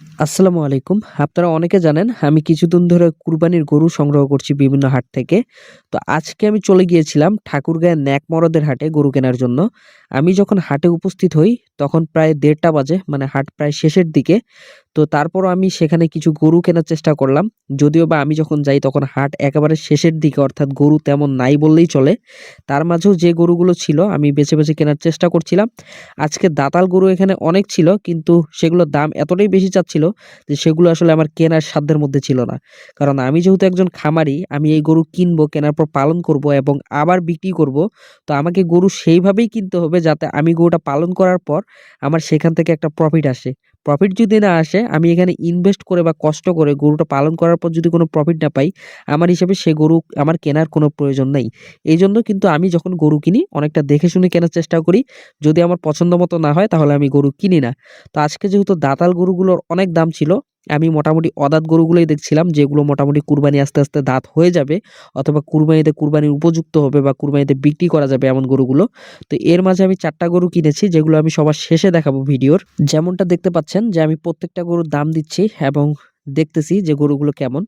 আসসালামু আলাইকুম। আপনারা অনেকে জানেন, আমি কিছুদিন ধরে কুরবানির গরু সংগ্রহ করছি বিভিন্ন হাট থেকে। তো আজকে আমি চলে গিয়েছিলাম ঠাকুরগাঁয়ের ন্যাকমরদের হাটে গরু কেনার জন্য। আমি যখন হাটে উপস্থিত হই, তখন প্রায় দেড়টা বাজে মানে হাট প্রায় শেষের দিকে। তো তারপরও আমি সেখানে কিছু গরু কেনার চেষ্টা করলাম। যদিও বা আমি যখন যাই তখন হাট একেবারে শেষের দিকে অর্থাৎ গরু তেমন নাই বললেই চলে। তার মাঝেও যে গরুগুলো ছিল আমি বেছে, বেছে কেনার চেষ্টা করছিলাম। আজকে দাতাল গরু এখানে অনেক ছিল কিন্তু সেগুলোর দাম এতটাই বেশি চাচ্ছিল যে সেগুলো আসলে আমার কেনার সাধ্যের মধ্যে ছিল না। কারণ আমি যেহেতু একজন খামারি আমি এই গরু কিনবো, কেনার পর পালন করব এবং আবার বিক্রি করব। তো আমাকে গরু সেইভাবেই কিনতে হবে যাতে আমি গরুটা পালন করার পর আমার সেখান থেকে একটা প্রফিট আসে। প্রফিট যদি না আসে আমি এখানে ইনভেস্ট করে বা কষ্ট করে গরুটা পালন করার পর যদি কোনো প্রফিট না পাই, আমার হিসেবে সে গরু আমার কেনার কোনো প্রয়োজন নেই। এইজন্য কিন্তু আমি যখন গরু কিনি অনেকটা দেখে শুনে কেনার চেষ্টা করি। যদি আমার পছন্দ মতো না হয় তাহলে আমি গরু কিনি না। তো আজকে যেহেতু দাতাল গরুগুলোর অনেক দাম ছিল, আমি মোটামুটি অদাঁত গরুগুলোই দেখছিলাম যেগুলো মোটামুটি কুরবানি আস্তে, আস্তে দাঁত হয়ে যাবে অথবা কুরবানিতে কুরবানির উপযুক্ত হবে বা কুরবানিতে বিক্রি করা যাবে এমন গরুগুলো। তো এর মাঝে আমি চারটা গরু কিনেছি যেগুলো আমি সবার শেষে দেখাবো ভিডিওর। যেমনটা দেখতে পাচ্ছেন যে আমি প্রত্যেকটা গরুর দাম দিচ্ছি এবং দেখতেছি যে গরুগুলো কেমন।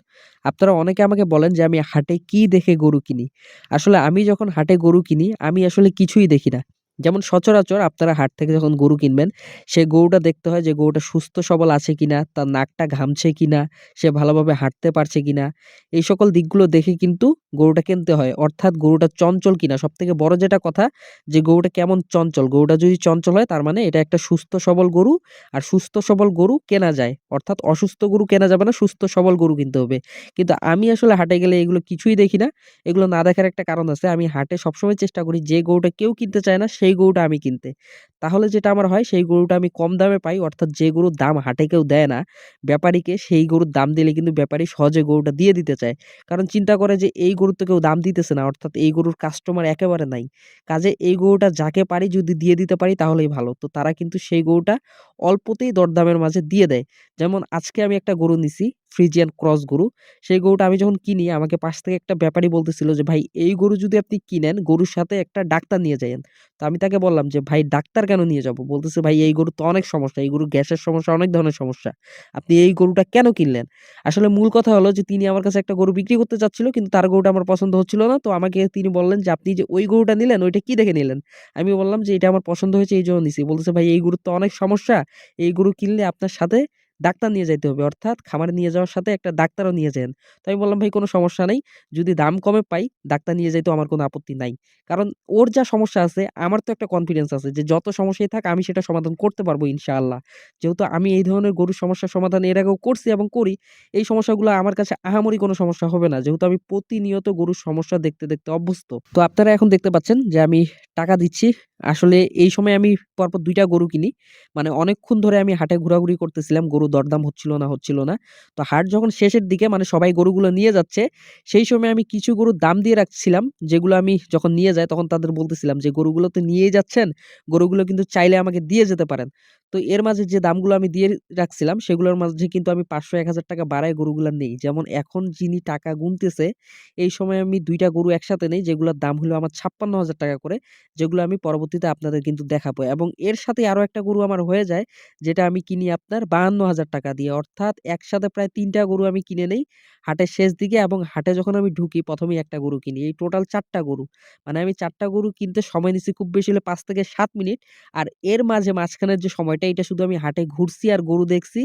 আপনারা অনেকে আমাকে বলেন যে আমি হাটে কি দেখে গরু কিনি? আসলে আমি যখন হাটে গরু কিনি আমি আসলে কিছুই দেখি না। যেমন সচরাচর আপনারা হাট থেকে যখন গরু কিনবেন, সেই গরুটা দেখতে হয় যে গরুটা সুস্থ সবল আছে কিনা, তার নাকটা ঘামছে কিনা, সে ভালোভাবে হাঁটতে পারছে কিনা। এই সকল দিকগুলো দেখে কিন্তু গরুটা কিনতে হয়। অর্থাৎ গরুটা চঞ্চল কিনা। সব থেকে বড় যেটা কথা যে গরুটা কেমন চঞ্চল। গরুটা যদি চঞ্চল হয় তার মানে এটা একটা সুস্থ সবল গরু। আর সুস্থ সবল গরু কেনা যায়। অর্থাৎ অসুস্থ গরু কেনা যাবে না, সুস্থ সবল গরু কিনতে হবে। কিন্তু আমি আসলে হাটে গেলে এগুলো কিছুই দেখি না। এগুলো না দেখার একটা কারণ আছে। আমি হাটে সবসময় চেষ্টা করি যে গরুটা কেউ কিনতে চায় না সেই গরুটা আমি কিনতে। তাহলে যেটা আমার হয় সেই গরুটা আমি কম দামে পাই। অর্থাৎ যে গরুর দাম হাটে কেউ দেয় না ব্যাপারীকে সেই গরুর দাম দিলে কিন্তু ব্যাপারী সহজে গরুটা দিয়ে দিতে চায়। কারণ চিন্তা করে যে এই গরুর তো কেউ দাম দিতেছে না। অর্থাৎ এই গরুর কাস্টমার একেবারে নাই। কাজে এই গরুটা যাকে পারি যদি দিয়ে দিতে পারি তাহলেই ভালো। তো তারা কিন্তু সেই গরুটা অল্পতেই দরদামের মাঝে দিয়ে দেয়। যেমন আজকে আমি একটা গরু নিছি ফ্রিজিয়ান ক্রস গরু। সেই গরুটা আমি যখন কিনি আমাকে পাশ থেকে একটা ব্যাপারী বলতেছিল যে, "ভাই এই গরু যদি আপনি কিনেন গরুর সাথে একটা ডাক্তার নিয়ে যাইয়েন।" তো তাকে বললাম যে, "ভাই ডাক্তার কেন নিয়ে যাব বলতেছে, "ভাই এই গরু তো অনেক সমস্যা। এই গরু গ্যাসের সমস্যা, অনেক ধরনের সমস্যা। আপনি এই গরুটা কেন কিনলেন?" আসলে মূল কথা হলো যে তিনি আমার কাছে একটা গরু বিক্রি করতে চাচ্ছিল কিন্তু তার গরুটা আমার পছন্দ হচ্ছিল না। তো আমাকে তিনি বললেন যে, "আপনি যে ওই গরুটা নিলেন ওইটা কি দেখে নিলেন?" আমি বললাম যে, "এটা আমার পছন্দ হয়েছে এই জন্য নিছি।" বলতেছে, "ভাই এই গরুর তো অনেক সমস্যা। এই গরু কিনলে আপনার সাথে ডাক্তার নিয়ে যাইতে হবে। অর্থাৎ খামারে নিয়ে যাওয়ার সাথে একটা ডাক্তারও নিয়ে যায়েন।" তো আমি বললাম, "ভাই কোনো সমস্যা নাই। যদি দাম কমে পাই ডাক্তার নিয়ে যাইতেও আমার কোনো আপত্তি নাই।" কারণ ওর যা সমস্যা আছে আমার তো একটা কনফিডেন্স আছে যে যত সমস্যাই থাক আমি সেটা সমাধান করতে পারব ইনশাআল্লাহ। যেহেতু আমি এই ধরনের গরুর সমস্যার সমাধান এর আগেও করছি এবং করি। এই সমস্যাগুলো আমার কাছে আহামরি কোনো সমস্যা হবে না। যেহেতু আমি প্রতিনিয়ত গরুর সমস্যা দেখতে, দেখতে অভ্যস্ত। তো আপনারা এখন দেখতে পাচ্ছেন যে আমি টাকা দিচ্ছি। আসলে এই সময় আমি পরপর দুইটা গরু কিনি। মানে অনেকক্ষণ ধরে আমি হাটে ঘোরাঘুরি করতেছিলাম। গরু দরদাম হচ্ছিল না, হচ্ছিল না। তো হাট যখন শেষের দিকে মানে সবাই গরুগুলো নিয়ে যাচ্ছে, সেই সময় আমি কিছু গরুর দাম দিয়ে রাখছিলাম। যেগুলো আমি যখন নিয়ে যাই তখন তাদের বলতেছিলাম যে, "গরুগুলো তো নিয়েই যাচ্ছেন। গরুগুলো কিন্তু চাইলে আমাকে দিয়ে যেতে পারেন।" তো এর মাঝে যে দামগুলো আমি দিয়ে রাখছিলাম সেগুলোর মাঝে কিন্তু আমি পাঁচশো এক হাজার টাকা বাড়ায় গরুগুলা নেই। যেমন এখন যিনি টাকা গুনতেছে এই সময় আমি দুইটা গরু একসাথে নেই যেগুলোর দাম হলো আমার ৫৬,০০০ টাকা করে। যেগুলো আমি পরবর্তীতে আপনাদের কিন্তু দেখাবো এবং এর সাথে আরও একটা গরু আমার হয়ে যায় যেটা আমি কিনি আপনার ৫২,০০০ টাকা দিয়ে। অর্থাৎ একসাথে প্রায় তিনটা গরু আমি কিনে নেই হাটের শেষ দিকে এবং হাটে যখন আমি ঢুকি প্রথমেই একটা গরু কিনি। এই টোটাল চারটা গরু। মানে আমি চারটা গরু কিনতে সময় নিচ্ছি খুব বেশি হলে পাঁচ থেকে সাত মিনিট। আর এর মাঝে মাঝখানের যে সময়টা এটা শুধু আমি হাটে ঘুরছি আর গরু দেখছি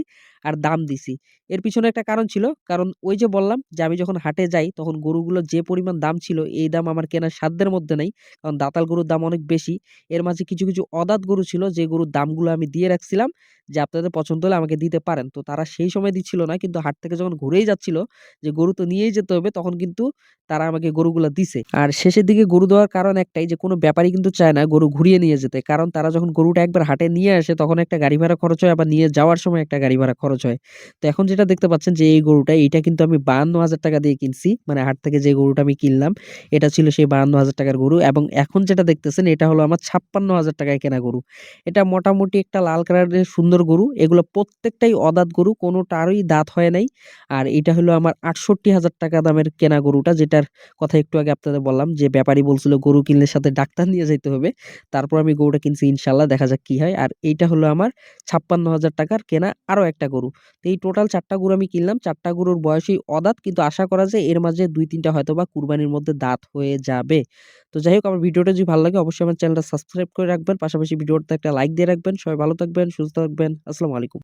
আর দাম দিছি। এর পিছনে একটা কারণ ছিল। কারণ ওই যে বললাম যে আমি যখন হাটে যাই তখন গরুগুলোর যে পরিমাণ দাম ছিল এই দাম আমার কেনার সাধ্যের মধ্যে নেই কারণ দাতাল গরুর দাম অনেক বেশি। এর মাঝে কিছু, কিছু অদাত গরু ছিল যে গরুর দামগুলো আমি দিয়ে রাখছিলাম যে আপনাদের পছন্দ হলে আমাকে দিতে পারেন। তো তারা সেই সময় দিচ্ছিল না কিন্তু হাট থেকে যখন ঘুরেই যাচ্ছিল যে গরু তো নিয়েই যেতে হবে তখন কিন্তু তারা আমাকে গরুগুলো দিছে। আর শেষের দিকে গরু দেওয়ার কারণ একটাই যে কোনো ব্যাপারই কিন্তু চায় না গরু ঘুরিয়ে নিয়ে যেতে। কারণ তারা যখন গরুটা একবার হাটে নিয়ে আসে তখন একটা গাড়ি ভাড়া খরচ হয় আবার নিয়ে যাওয়ার সময় একটা গাড়ি ভাড়া খরচ হয়। তো এখন যেটা দেখতে পাচ্ছেন যে এই গরুটা এইটা কিন্তু আমি ৫২,০০০ টাকা দিয়ে কিনছি। মানে হাট থেকে যে গরুটা আমি কিনলাম এটা ছিল সেই ৫২,০০০ টাকার গরু এবং এখন যেটা দেখতেছেন এটা হলো আমার ছাপ্পান্ন হাজার টাকায় কেনা গরু এটা মোটামুটি একটা লাল কালারের সুন্দর গরু এগুলো প্রত্যেকটাই অদাঁত গরু কোনোটারই দাঁত হয় নাই আর এটা হলো আমার আটষট্টি হাজার টাকা দামের কেনা গরুটা যেটার কথা একটু আগে আপনাদের বললাম যে ব্যাপারী বলছিল গরু কিনলে সাথে ডাক্তার নিয়ে যেতে হবে। তারপর আমি গরুটা কিনছি ইনশাল্লাহ, দেখা যাক কি হয়। আর এইটা হলো আমার ছাপ্পান্ন হাজার টাকার কেনা আরও একটা গরু। তো এই টোটাল চারটা গরু আমি কিনলাম। চারটা গরুর বয়সই অদাত, কিন্তু আশা করা যায় এর মাঝে দুই তিনটা হয়তো বা কুরবানির মধ্যে দাঁত হয়ে যাবে। তো যাই হোক, আমার ভিডিওটা যদি ভালো লাগে অবশ্যই আমার চ্যানেলটা সাবস্ক্রাইব করে রাখবেন। পাশাপাশি ভিডিওটা একটা লাইক দিয়ে রাখবেন। সবাই ভালো থাকবেন, সুস্থ থাকবেন। আসসালামু আলাইকুম।